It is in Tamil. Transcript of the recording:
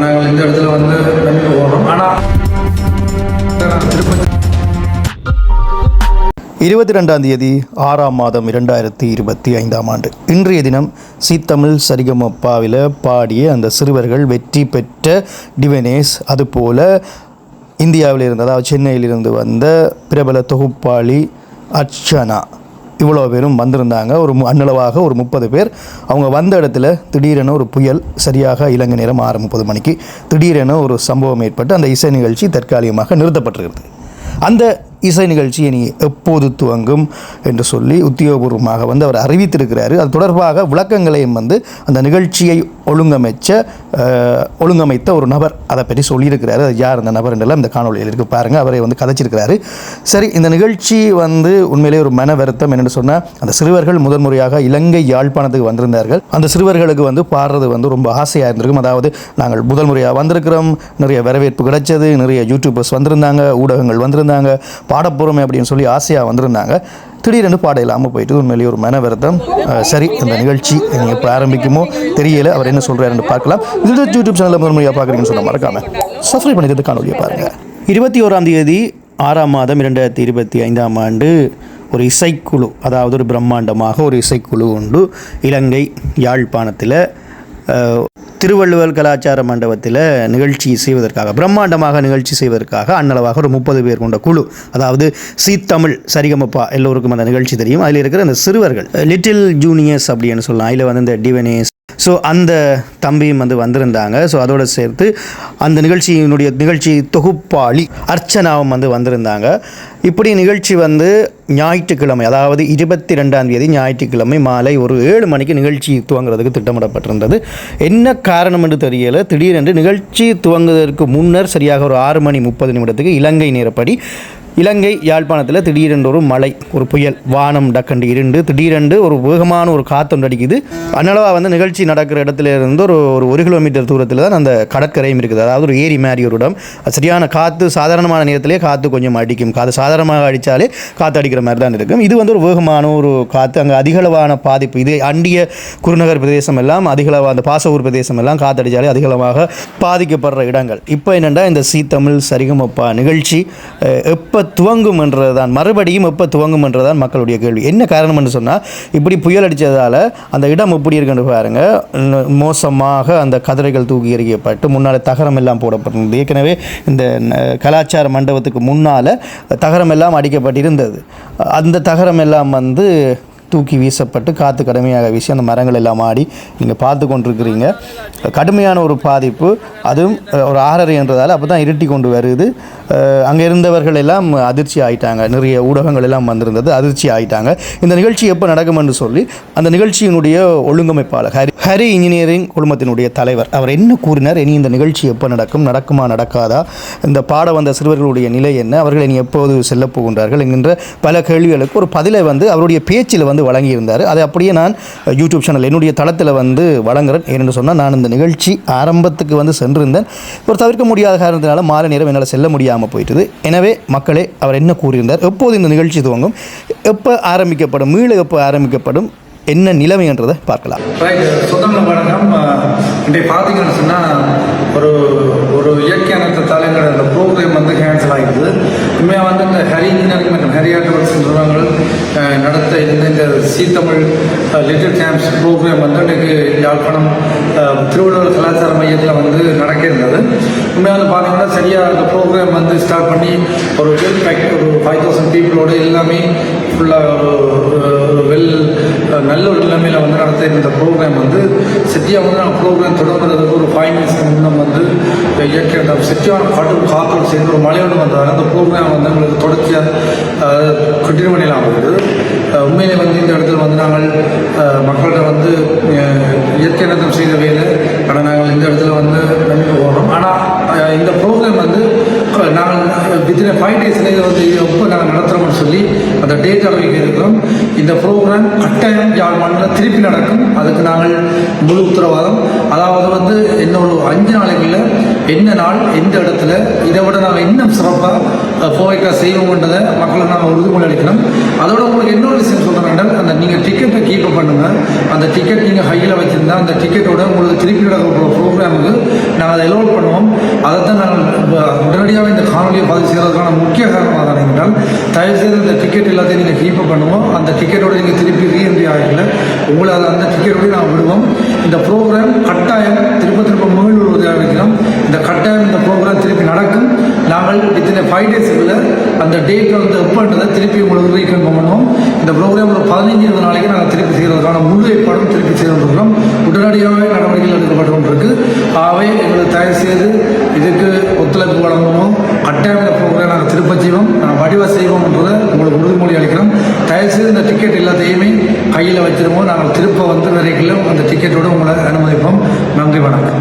ஆனால் நாங்கள் இந்த இடத்துல வந்து நம்பி போகிறோம் ஆனால் திருப்பதி இருபத்தி ரெண்டாம் தேதி ஆறாம் மாதம் இரண்டாயிரத்தி இருபத்தி ஐந்தாம் ஆண்டு. இன்றைய தினம் சீத்தமிழ் சரிகமப்பாவில் பாடிய அந்த சிறுவர்கள் வெற்றி பெற்ற டிவனேஸ் அதுபோல இந்தியாவில் இருந்து சென்னையில் சென்னையிலிருந்து வந்த பிரபல தொகுப்பாளி அர்ச்சனா. இவ்வளோ பேரும் வந்திருந்தாங்க. ஒரு மு- அன்னளவாக ஒரு முப்பது பேர். அவங்க வந்த இடத்துல திடீரென ஒரு புயல் சரியாக இலங்கை நேரம் ஆறு முப்பது மணிக்கு திடீரென ஒரு சம்பவம் ஏற்பட்டு அந்த இசை நிகழ்ச்சி தற்காலிகமாக நிறுத்தப்பட்டிருக்கிறது. அந்த இசை நிகழ்ச்சி இனி எப்போது துவங்கும் என்று சொல்லி உத்தியோகபூர்வமாக வந்து அவர் அறிவித்திருக்கிறாரு. அது தொடர்பாக விளக்கங்களையும் வந்து அந்த நிகழ்ச்சியை ஒழுங்கமைச்ச ஒழுங்கமைத்த ஒரு நபர் அதை பற்றி சொல்லியிருக்கிறாரு. அது யார் அந்த நபர் என்றெல்லாம் இந்த காணொலியில் இருக்கு பாருங்கள் அவரை வந்து கதைச்சிருக்கிறாரு. சரி இந்த நிகழ்ச்சி வந்து உண்மையிலே ஒரு மன வருத்தம் என்னென்னு சொன்னால் அந்த சிறுவர்கள் முதன்முறையாக இலங்கை யாழ்ப்பாணத்துக்கு வந்திருந்தார்கள். அந்த சிறுவர்களுக்கு வந்து பாடுறது வந்து ரொம்ப ஆசையாக இருந்திருக்கும். அதாவது நாங்கள் முதல் முறையாக வந்திருக்கிறோம். நிறைய வரவேற்பு கிடைச்சது. நிறைய யூடியூபர்ஸ் வந்திருந்தாங்க. ஊடகங்கள் வந்திருந்தாங்க. பாடப்போகிறோமே அப்படின்னு சொல்லி ஆசையாக வந்திருந்தாங்க. திடீரென்று பாட இல்லாமல் போயிட்டு உண்மையிலேயே ஒரு மன சரி இந்த நிகழ்ச்சி நீங்கள் இப்போ ஆரம்பிக்குமோ தெரியல. அவர் என்ன சொல்கிறாருன்னு பார்க்கலாம். இது யூடியூப் சேனலில் முதல் முறையாக பார்க்குறீங்கன்னு சொன்ன மறக்காமல் சப்ஸ்கிரைப் பண்ணிக்கிறது காணொலியை பாருங்கள் இருபத்தி ஓராம் தேதி ஆறாம் மாதம் இரண்டாயிரத்தி இருபத்தி ஐந்தாம் ஆண்டு ஒரு இசைக்குழு அதாவது ஒரு பிரம்மாண்டமாக ஒரு இசைக்குழு உண்டு. இலங்கை யாழ்ப்பாணத்தில் திருவள்ளுவர் கலாச்சார மண்டபத்தில் நிகழ்ச்சி செய்வதற்காக பிரம்மாண்டமாக நிகழ்ச்சி செய்வதற்காக அன்னளவாக ஒரு முப்பது பேர் கொண்ட குழு அதாவது சீத்தமிழ் சரிகமப்பா எல்லோருக்கும் அந்த நிகழ்ச்சி தெரியும். அதில் இருக்கிற அந்த சிறுவர்கள் லிட்டில் ஜூனியர்ஸ் அப்படின்னு சொல்லலாம். அதில் வந்து இந்த டிவனேஸ் ஸோ அந்த தம்பியும் வந்து வந்திருந்தாங்க. ஸோ அதோடு சேர்த்து அந்த நிகழ்ச்சியினுடைய நிகழ்ச்சி தொகுப்பாளி அர்ச்சனாவும் வந்து வந்திருந்தாங்க. இப்படி நிகழ்ச்சி வந்து ஞாயிற்றுக்கிழமை அதாவது இருபத்தி ரெண்டாம் தேதி ஞாயிற்றுக்கிழமை மாலை ஒரு ஏழு மணிக்கு நிகழ்ச்சி துவங்குறதுக்கு திட்டமிடப்பட்டிருந்தது. என்ன காரணம் என்று தெரியல. திடீரென்று நிகழ்ச்சி துவங்குவதற்கு முன்னர் சரியாக ஒரு ஆறு மணி முப்பது நிமிடத்துக்கு இலங்கை நேரப்படி இலங்கை யாழ்ப்பாணத்தில் திடீரென்று ஒரு மழை ஒரு புயல் வானம் டக்கண்டு இருண்டு திடீரென்று ஒரு வேகமான ஒரு காத்தொண்டு அடிக்குது. அன்னளவாக வந்து நிகழ்ச்சி நடக்கிற இடத்துல இருந்து ஒரு ஒரு ஒரு கிலோமீட்டர் தூரத்தில் தான் அந்த கடற்கரையும் இருக்குது. அதாவது ஒரு ஏரி மாதிரி ஒரு இடம். சரியான காற்று சாதாரணமான நேரத்திலே காற்று கொஞ்சம் அடிக்கும். காற்று சாதாரணமாக அடித்தாலே காற்று அடிக்கிற மாதிரி தான் இருக்கும். இது வந்து ஒரு வேகமான ஒரு காற்று அங்கே அதிகளவான பாதிப்பு. இது அண்டிய குருநகர் பிரதேசம் எல்லாம் அதிகளவாக அந்த பாசவூர் பிரதேசம் எல்லாம் காற்று அடித்தாலே அதிகளவாக பாதிக்கப்படுற இடங்கள். இப்போ என்னென்னா இந்த சீத்தமிழ் சரிகமப்பா நிகழ்ச்சி எப்போ எப்போ துவங்கும் என்றதான் மறுபடியும் எப்போ துவங்கும் என்றதான் மக்களுடைய கேள்வி. என்ன காரணம் என்று சொன்னால் இப்படி புயல் அடித்ததால் அந்த இடம் எப்படி இருக்குன்னு பாருங்கள் மோசமாக அந்த கதிரைகள் தூக்கி எறியப்பட்டு முன்னால் தகரம் எல்லாம் போடப்பட்டிருந்தது. ஏற்கனவே இந்த ந- கலாச்சார மண்டபத்துக்கு முன்னால் தகரம் எல்லாம் அடிக்கப்பட்டிருந்தது. அந்த தகரம் எல்லாம் வந்து தூக்கி வீசப்பட்டு காற்று கடுமையாக வீசி அந்த மரங்கள் எல்லாம் ஆடி நீங்கள் பார்த்து கொண்டிருக்கிறீங்க. கடுமையான ஒரு பாதிப்பு. அதுவும் ஒரு ஆறரை என்றதால் அப்போ தான் இருட்டி கொண்டு வருது. அங்கே இருந்தவர்கள் எல்லாம் அதிர்ச்சி ஆயிட்டாங்க. நிறைய ஊடகங்கள் எல்லாம் வந்திருந்தது அதிர்ச்சி ஆயிட்டாங்க. இந்த நிகழ்ச்சி எப்போ நடக்கும் என்று சொல்லி அந்த நிகழ்ச்சியினுடைய ஒழுங்கமைப்பாளர் ஹரி ஹரி இன்ஜினியரிங் குழுமத்தினுடைய தலைவர். அவர் என்ன கூறினார்? இனி இந்த நிகழ்ச்சி எப்போ நடக்கும்? நடக்குமா நடக்காதா? இந்த பாட வந்த சிறுவர்களுடைய நிலை என்ன? அவர்கள் இனி எப்போது செல்லப் போகின்றார்கள்? என்கின்ற பல கேள்விகளுக்கு ஒரு பதிலை வந்து அவருடைய பேச்சில் வந்து வந்து வழங்கியிருந்தார். அதை அப்படியே நான் யூடியூப் சேனல் என்னுடைய தளத்தில் வந்து வழங்குறேன். ஏனென்று சொன்னால் நான் இந்த நிகழ்ச்சி ஆரம்பத்துக்கு வந்து சென்றிருந்தேன். ஒரு தவிர்க்க முடியாத காரணத்தினால மாலை நேரம் என்னால் செல்ல முடியாமல் போயிட்டது. எனவே மக்களே அவர் என்ன கூறியிருந்தார்? எப்போது இந்த நிகழ்ச்சி துவங்கும்? எப்போ ஆரம்பிக்கப்படும்? மீள எப்போ ஆரம்பிக்கப்படும்? என்ன நிலைமை என்றதை பார்க்கலாம். சுதந்திர சொந்தங்கள் வணக்கம் இன்றைக்கு பார்த்தீங்கன்னு சொன்னால் ஒரு ஒரு இயற்கை இயற்கையானத்தால் எங்களோட இந்த ப்ரோக்ராம் வந்து கேன்சல் ஆகிடுது. உண்மையாக வந்து இந்த ஹரி இன்ஜினியரிங் மற்றும் ஹரி ஆர்டிவர்ஸ் நிறுவனங்கள் நடத்த இருந்த இந்த சீத்தமிழ் லிட்டில் கேம்ப்ஸ் ப்ரோக்ராம் வந்து இன்றைக்கு யாழ்ப்பாணம் திருவள்ளுவர் கலாச்சார மையத்தில் வந்து நடக்க இருந்தது. உண்மையாக பார்த்தீங்கன்னா சரியாக அந்த ப்ரோக்ராம் வந்து ஸ்டார்ட் பண்ணி ஒரு வெல் பேக் ஒரு ஃபைவ் தௌசண்ட் பீப்புளோட எல்லாமே ஃபுல்லாக ஒரு வெல் நல்ல ஒரு நிலைமையில் வந்து நடத்த இந்த ப்ரோக்ராம் வந்து சரியாக வந்து நாங்கள் ப்ரோக்ராம் தொடங்குறதுக்கு ஒரு ஃபைவ் மினிட்ஸ் செக்யூர் வந்து இயற்கை சேர்ந்து ஒரு மழையோடு வந்ததால் அந்த ப்ரோக்ராம் வந்து எங்களுக்கு தொடர்ச்சியாக கண்டினியூ பண்ணலாம் போகுது உண்மையிலே வந்து இந்த இடத்துல வந்து நாங்கள் மக்கள்கிட்ட வந்து இயற்கை நடத்தம் செய்த வேலை. ஆனால் நாங்கள் இந்த இடத்துல வந்து நம்பி போகிறோம் ஆனால் இந்த ப்ரோக்ராம் வந்து நாங்கள் வித்தின ஃபைவ் டேஸில் இதை வந்து எப்போ நாங்கள் நடத்துகிறோம்னு சொல்லி அந்த டேட் அளவுக்கு இருக்கிறோம் இந்த ப்ரோக்ராம் கட்டாயம் யாழ் திருப்பி நடக்கும். அதுக்கு நாங்கள் முழு உத்தரவாதம். அதாவது வந்து இன்னொரு அஞ்சு நாளைக்குள்ள என்ன நாள் எந்த இடத்துல இதை விட நாங்கள் இன்னும் சிறப்பாக ஃபோவைக்காக செய்வோம்ன்றதை மக்களை நாம் உறுதிமொழி அளிக்கணும். அதோட உங்களுக்கு இன்னொரு விஷயம் சொல்கிறேன் அந்த நீங்கள் டிக்கெட்டை கீப் பண்ணுங்கள் அந்த டிக்கெட் நீங்கள் ஹையில் வச்சுருந்தா அந்த டிக்கெட்டோட உங்களுக்கு திருப்பி நடக்கிற ப்ரோக்ராமுக்கு நாங்கள் அதை எலோட் பண்ணுவோம். அதை தான் நாங்கள் உடனடியாக இந்த காணொலியை பதிவு செய்கிறதுக்கான முக்கிய காரணமாக தான் என்றால் தயவுசெய்து இந்த டிக்கெட் எல்லாத்தையும் நீங்கள் கீப் பண்ணுவோம் அந்த டிக்கெட்டோட நீங்கள் திருப்பி ரீஎன்ட்ரி ஆகல. உங்களை அதை அந்த டிக்கெட்டோட நாங்கள் விடுவோம். இந்த ப்ரோக்ராம் கட்டாயம் திரும்ப திரும்ப மீளுவதாக இருக்கிறோம் இந்த கட்டாயம் இந்த ப்ரோக்ராம் திருப்பி நடக்கும் நாங்கள் இத்தனை ஃபைவ் டேஸுக்குள்ள அந்த டேட் வந்து எப்பன்றதை திருப்பி உங்களுக்கு ரீகன் பண்ணணும். இந்த ப்ரோக்ராம் ஒரு பதினஞ்சு இருபது நாளைக்கு நாங்கள் திருப்பி செய்கிறதுக்கான முழு ஏற்பாடும் திருப்பி செய்து கொண்டிருக்கிறோம் உடனடியாகவே நடவடிக்கைகள் எடுக்கப்பட்டு கொண்டிருக்கு ஆகவே எங்களுக்கு தயவு செய்து இதுக்கு ஒத்துழைப்பு வழங்கணும். கட்டாயம் ப்ரோக்ராம் நாங்கள் திருப்ப செய்வோம். நாங்கள் வடிவ செய்வோம்ன்றதை உங்களுக்கு உறுதிமொழி அளிக்கிறோம். தயவு செய்து இந்த டிக்கெட் எல்லாத்தையுமே கையில் வச்சிருவோம். நாங்கள் திருப்ப வந்து வரைக்கும் அந்த டிக்கெட்டோடு உங்களை அனுமதிப்போம். நன்றி வணக்கம்.